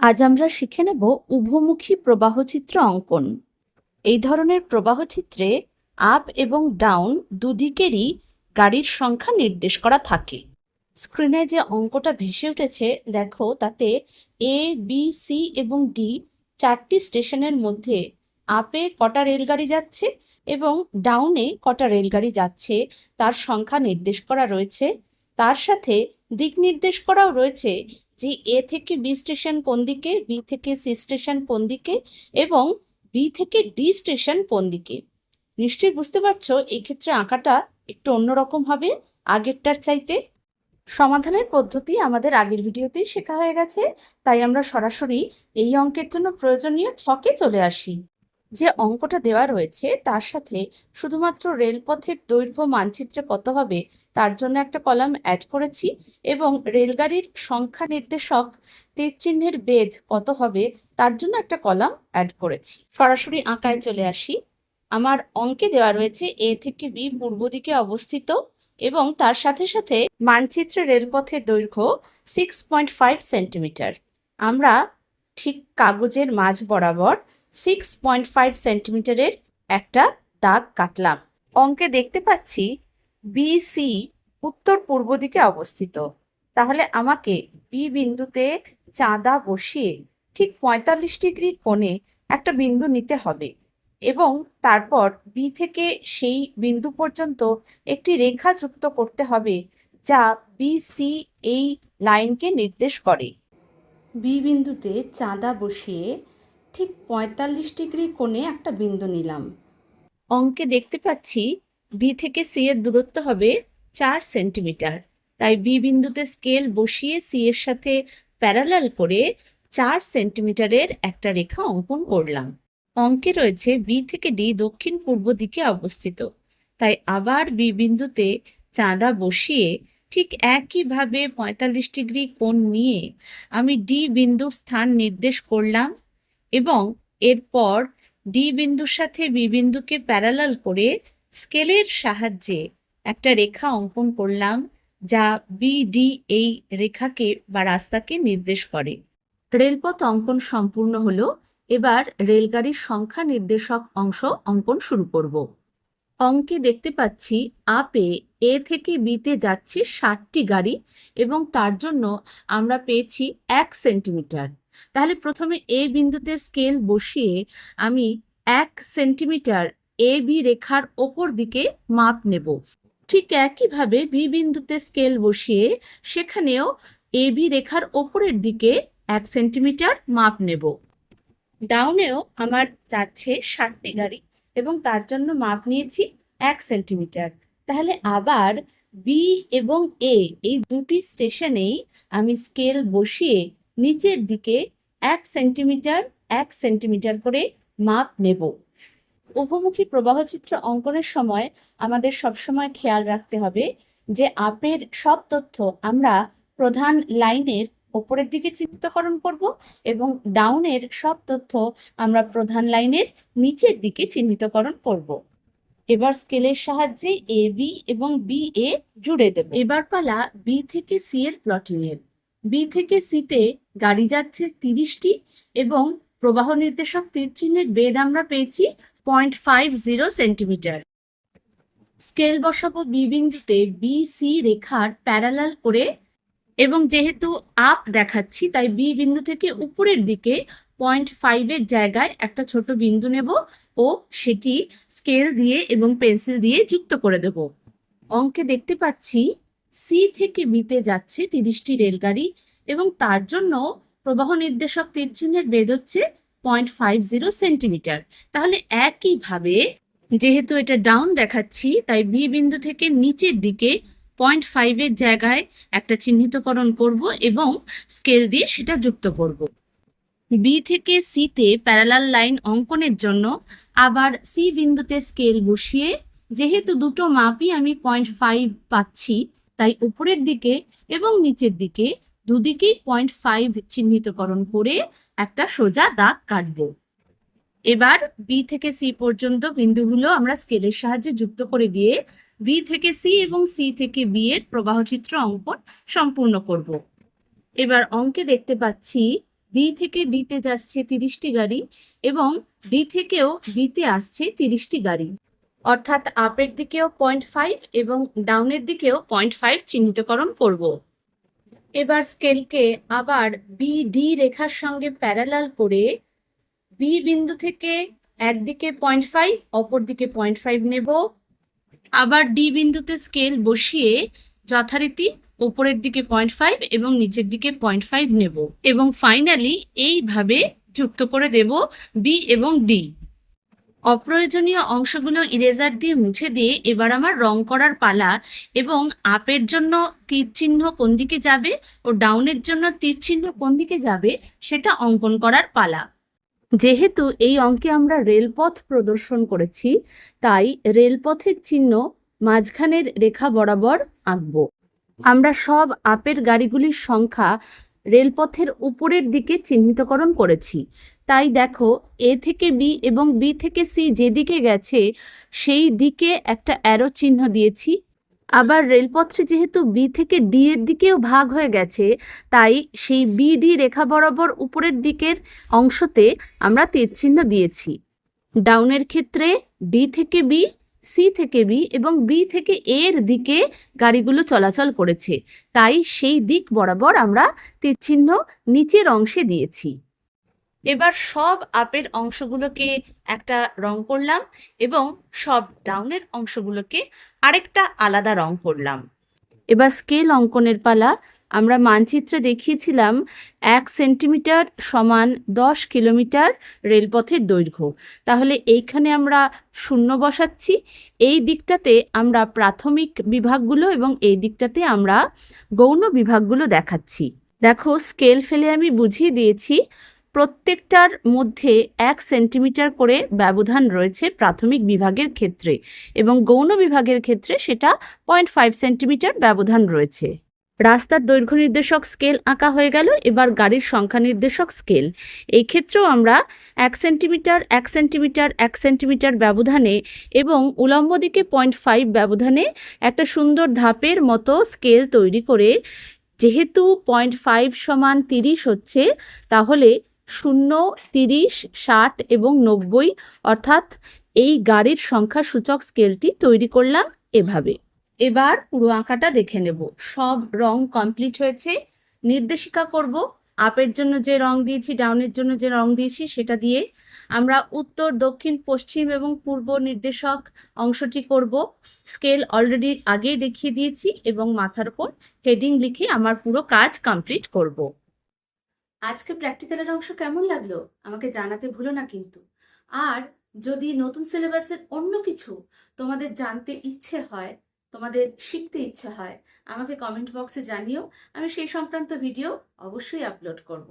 আজ আমরা শিখে নেব উভমুখী প্রবাহচিত্র অঙ্কন। এই ধরনের প্রবাহচিত্রে আপ এবং ডাউন দুদিকেরই গাড়ির সংখ্যা নির্দেশ করা থাকে। স্ক্রিনে যে অঙ্কটা ভেসে উঠেছে, দেখো তাতে এ বি সি এবং ডি চারটি স্টেশনের মধ্যে আপে কটা রেলগাড়ি যাচ্ছে এবং ডাউনে কটা রেলগাড়ি যাচ্ছে, তার সংখ্যা নির্দেশ করা রয়েছে। তার সাথে দিক নির্দেশ করাও রয়েছে যে এ থেকে বি স্টেশন কোন দিকে, বি থেকে সি স্টেশন কোন দিকে এবং বি থেকে ডি স্টেশন কোন দিকে। নিশ্চয়ই বুঝতে পারছ, এই ক্ষেত্রে আঁকাটা একটু অন্যরকম হবে আগেরটার চাইতে। সমাধানের পদ্ধতি আমাদের আগের ভিডিওতেই শেখা হয়ে গেছে, তাই আমরা সরাসরি এই অঙ্কের জন্য প্রয়োজনীয় ছকে চলে আসি। যে অঙ্কটা দেওয়া রয়েছে, তার সাথে শুধুমাত্র রেলপথের দৈর্ঘ্য মানচিত্রে কত হবে, তার জন্য একটা কলাম অ্যাড করেছি এবং রেলগাড়ির সংখ্যা নির্দেশক তীর চিহ্নের বেদ কত হবে, তার জন্য একটা কলাম অ্যাড করেছি। সরাসরি আঁকায় চলে আসি। আমার অঙ্কে দেওয়া রয়েছে এ থেকে বি পূর্ব দিকে অবস্থিত এবং তার সাথে সাথে মানচিত্রে রেলপথের দৈর্ঘ্য সিক্স পয়েন্ট ফাইভ সেন্টিমিটার আমরা ঠিক কাগজের মাঝ বরাবর সিক্স পয়েন্ট ফাইভ সেন্টিমিটারের একটা দাগ কাটলাম। অঙ্কে দেখতে পাচ্ছি বিসি উত্তর পূর্ব দিকে অবস্থিত। তাহলে আমাকে বি বিন্দুতে চাঁদা বসিয়ে ঠিক পঁয়তাল্লিশ ডিগ্রি কোণে একটা বিন্দু নিতে হবে এবং তারপর বি থেকে সেই বিন্দু পর্যন্ত একটি রেখা যুক্ত করতে হবে যা বিসি এই লাইনকে নির্দেশ করে। বি বিন্দুতে চাঁদা বসিয়ে ঠিক পঁয়তাল্লিশ ডিগ্রি কোণে একটা বিন্দু নিলাম। অঙ্কে দেখতে পাচ্ছি বি থেকে সি এর দূরত্ব হবে চার সেন্টিমিটার। তাই বি বিন্দুতে স্কেল বসিয়ে সি এর সাথে প্যারালাল করে চার সেন্টিমিটারের একটা রেখা অঙ্কন করলাম। অঙ্কে রয়েছে বি থেকে ডি দক্ষিণ পূর্ব দিকে অবস্থিত। তাই আবার বি বিন্দুতে চাঁদা বসিয়ে ঠিক একইভাবে পঁয়তাল্লিশ ডিগ্রি কোণ নিয়ে আমি ডি বিন্দুর স্থান নির্দেশ করলাম এবং এরপর ডি বিন্দুর সাথে বি বিন্দুকে প্যারালাল করে স্কেলের সাহায্যে একটা রেখা অঙ্কন করলাম, যা বিডি এই রেখাকে বা রাস্তাকে নির্দেশ করে। রেলপথ অঙ্কন সম্পূর্ণ হলো, এবার রেলগাড়ির সংখ্যা নির্দেশক অংশ অঙ্কন শুরু করব। অঙ্কে দেখতে পাচ্ছি আপে এ থেকে বিতে যাচ্ছে ষাটটি গাড়ি এবং তার জন্য আমরা পেয়েছি এক সেন্টিমিটার। তাহলে প্রথমে এ বিন্দুতে স্কেল বসিয়ে আমি এক সেন্টিমিটার এ বি রেখার ওপর দিকে মাপ নেব। ঠিক একইভাবে বি বিন্দুতে স্কেল বসিয়ে সেখানেও এ বি রেখার ওপরের দিকে এক সেন্টিমিটার মাপ নেব। ডাউনেও আমার যাচ্ছে ষাটটি গাড়ি এবং তার জন্য মাপ নিয়েছি এক সেন্টিমিটার তাহলে আবার বি এবং এ এই দুটি স্টেশনেই আমি স্কেল বসিয়ে নিচের দিকে এক সেন্টিমিটার এক সেন্টিমিটার করে মাপ নেব। উপমুখী প্রবাহচিত্র অঙ্কনের সময় আমাদের সবসময় খেয়াল রাখতে হবে যে আপের সব তথ্য আমরা প্রধান লাইনের ওপরের দিকে চিহ্নিতকরণ করব এবং ডাউনের সব তথ্য আমরা প্রধান লাইনের নিচের দিকে চিহ্নিতকরণ করব। এবার স্কেলের সাহায্যে এ, বি এবং বি, এ জুড়ে দেব। এবার পালা বি থেকে সি এর প্লটিং এর বি থেকে সিতে গাড়ি যাচ্ছে তিরিশটি এবং প্রবাহ নির্দেশক তীর চিহ্নের বেদ আমরা পেয়েছি point five zero centimetre. Scale বসাবো বি বিন্দুতে বি, সি রেখার প্যারালাল করে এবং যেহেতু আপ দেখাচ্ছি, তাই বি বিন্দু থেকে উপরের দিকে পয়েন্ট ফাইভের জায়গায় একটা ছোট বিন্দু নেব ও সেটি স্কেল দিয়ে এবং পেন্সিল দিয়ে যুক্ত করে দেব। অঙ্কে দেখতে পাচ্ছি সি থেকে বিতে যাচ্ছে তিরিশটি রেলগাড়ি এবং তার জন্য প্রবাহ নির্দেশক তীরচিহ্নের বেদ হচ্ছে পয়েন্ট ফাইভ জিরো সেন্টিমিটার। তাহলে একইভাবে যেহেতু এটা ডাউন দেখাচ্ছি, তাই বি বিন্দু থেকে নিচের দিকে পয়েন্ট ফাইভের জায়গায় একটা চিহ্নিতকরণ করব এবং স্কেল দিয়ে সেটা যুক্ত করব। বি থেকে সিতে প্যারালাল লাইন অঙ্কনের জন্য আবার সি বিন্দুতে স্কেল বসিয়ে, যেহেতু দুটো মাপই আমি পয়েন্ট ফাইভ পাচ্ছি তাই উপরের দিকে এবং নিচের দিকে দুদিকেই পয়েন্ট ফাইভ চিহ্নিতকরণ করে একটা সোজা দাগ কাটবো। এবার বি থেকে সি পর্যন্ত বিন্দুগুলো আমরা স্কেলের সাহায্যে যুক্ত করে দিয়ে বি থেকে সি এবং সি থেকে বি এর প্রবাহচিত্র অঙ্কন সম্পূর্ণ করব। এবার অঙ্কে দেখতে পাচ্ছি বি থেকে ডিতে যাচ্ছে তিরিশটি গাড়ি এবং ডি থেকেও বিতে আসছে তিরিশটি গাড়ি। অর্থাৎ আপের দিকেও পয়েন্ট ফাইভ এবং ডাউনের দিকেও পয়েন্ট ফাইভ চিহ্নিতকরণ করব। এবার স্কেলকে আবার বি ডি রেখার সঙ্গে প্যারালাল করে বি বিন্দু থেকে একদিকে পয়েন্ট ফাইভ অপর দিকে পয়েন্ট ফাইভ নেব। আবার ডি বিন্দুতে স্কেল বসিয়ে যথারীতি উপরের দিকে পয়েন্ট ফাইভ এবং নিচের দিকে পয়েন্ট ফাইভ নেব। এবং ফাইনালি এইভাবে যুক্ত করে দেব বি এবং ডি অপ্রয়োজনীয় অংশগুলো ইরেজার দিয়ে মুছে দিয়ে এবার আমার রং করার পালা এবং আপের জন্য তীর চিহ্ন কোন দিকে যাবে ও ডাউনের জন্য তীর চিহ্ন কোন দিকে যাবে সেটা অঙ্কন করার পালা। যেহেতু এই অঙ্কে আমরা রেলপথ প্রদর্শন করেছি, তাই রেলপথের চিহ্ন মাঝখানের রেখা বরাবর আঁকব। আমরা সব আপের গাড়িগুলির সংখ্যা রেলপথের উপরের দিকে চিহ্নিতকরণ করেছি। তাই দেখো, এ থেকে বি এবং বি থেকে সি যেদিকে গেছে, সেই দিকে একটা অ্যারো চিহ্ন দিয়েছি। আবার রেলপথটি যেহেতু বি থেকে ডি এর দিকেও ভাগ হয়ে গেছে, তাই সেই বি ডি রেখা বরাবর উপরের দিকের অংশতে আমরা তীর চিহ্ন দিয়েছি ডাউনের ক্ষেত্রে ডি থেকে বি সি থেকে বি এবং বি থেকে এর দিকে গাড়িগুলো চলাচল করেছে। তাই সেই দিক বরাবর আমরা তীর চিহ্ন নিচের অংশে দিয়েছি। এবার সব আপের অংশগুলোকে একটা রং করলাম এবং সব ডাউনের অংশগুলোকে আরেকটা আলাদা রং করলাম। এবার স্কেল অঙ্কনের পালা আমরা মানচিত্রে দেখিয়েছিলাম এক সেন্টিমিটার সমান দশ কিলোমিটার রেলপথের দৈর্ঘ্য। তাহলে এইখানে আমরা শূন্য বসাচ্ছি। এই দিকটাতে আমরা প্রাথমিক বিভাগগুলো এবং এই দিকটাতে আমরা গৌণ বিভাগগুলো দেখাচ্ছি। দেখো, স্কেল ফেলে আমি বুঝিয়ে দিয়েছি, প্রত্যেকটার মধ্যে এক সেন্টিমিটার করে ব্যবধান রয়েছে প্রাথমিক বিভাগের ক্ষেত্রে এবং গৌণ বিভাগের ক্ষেত্রে সেটা পয়েন্ট ফাইভ সেন্টিমিটার ব্যবধান রয়েছে। রাস্তার দৈর্ঘ্য নির্দেশক স্কেল আঁকা হয়ে গেল, এবার গাড়ির সংখ্যা নির্দেশক স্কেল। এই ক্ষেত্রেও আমরা এক সেন্টিমিটার এক সেন্টিমিটার এক সেন্টিমিটার ব্যবধানে এবং উলম্ব দিকে পয়েন্ট ফাইভ ব্যবধানে একটা সুন্দর ধাপের মতো স্কেল তৈরি করে, যেহেতু পয়েন্ট ফাইভ সমান তিরিশ হচ্ছে, তাহলে শূন্য, তিরিশ, ষাট এবং নব্বই, অর্থাৎ এই গাড়ির সংখ্যা সূচক স্কেলটি তৈরি করলাম এভাবে। এবার পুরো আঁকাটা দেখে নেব। সব রং কমপ্লিট হয়েছে। নির্দেশিকা করব। আপের জন্য যে রং দিয়েছি, ডাউনের জন্য যে রং দিয়েছি, সেটা দিয়ে আমরা উত্তর, দক্ষিণ, পশ্চিম এবং পূর্ব নির্দেশক অংশটি করব। স্কেল অলরেডি আগেই দেখিয়ে দিয়েছি এবং মাথার উপর হেডিং লিখে আমার পুরো কাজ কমপ্লিট করব। আজকে প্র্যাকটিক্যালের অংশ কেমন লাগল? আমাকে জানাতে ভুলো না কিন্তু। আর যদি নতুন সিলেবাসের অন্য কিছু তোমাদের জানতে ইচ্ছে হয় তোমাদের শিখতে ইচ্ছা হয়, আমাকে কমেন্ট বক্সে জানিও। আমি সেই সংক্রান্ত ভিডিও অবশ্যই আপলোড করব।